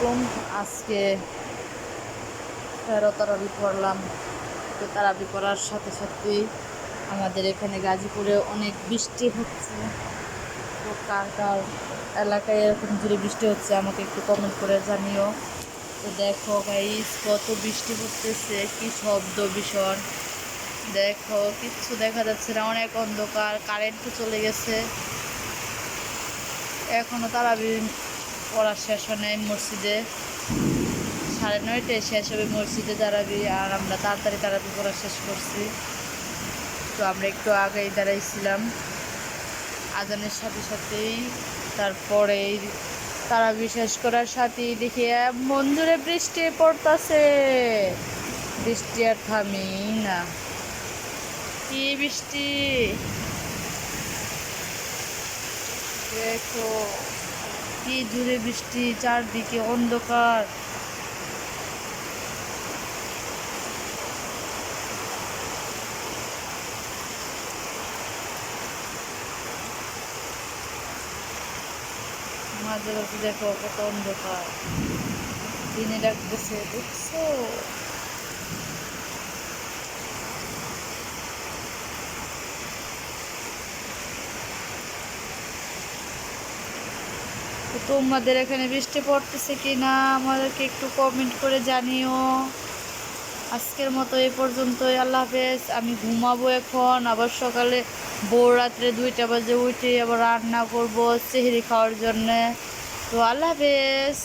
আলাইকুম আজকে তেরো তারাবি পড়লাম তো তারাবি পড়ার সাথে সাথে আমাদের এখানে গাজীপুরে অনেক বৃষ্টি হচ্ছে। তো কার কার এলাকায় এরকম জুড়ে বৃষ্টি হচ্ছে আমাকে একটু কমেন্ট করে জানিও। তো দেখো গাইস কত বৃষ্টি পড়তেছে কি শব্দ ভীষণ। দেখো, কিচ্ছু দেখা যাচ্ছে না, অনেক অন্ধকার কারেন্টও চলে গেছে। এখনও তারাবি পড়া শেষ হয় নাই মসজিদে। সাড়ে নয়টায় শেষ হবে মসজিদে দাঁড়াবি আর আমরা তাড়াতাড়ি তারাবি পড়া শেষ করছি। তো আমরা একটু আগেই দাঁড়াইছিলাম আজানের সাথে সাথেই। তারপরে তারা বিশেষ করার সাথেই দেখি জুড়ে বৃষ্টি পড়তাছে। বৃষ্টি আর থামি না। কি বৃষ্টি? দেখো। কি জুড়ে বৃষ্টি চারদিকে অন্ধকার। মাঝে দেখো কত অন্ধকার। দিনে ডাকতেছে দেখছ তো তোমাদের এখানে বৃষ্টি পড়তেছে কি না আমাদেরকে একটু কমেন্ট করে জানিও। আজকের মতো এ পর্যন্তই, আল্লাহ হাফেজ। আমি ঘুমাবো এখন, আবার সকালে ভোর রাত্রে দুইটা বাজে উঠে আবার রান্না করব চেহারি খাওয়ার জন্যে। তো আল্লাহ হাফেজ।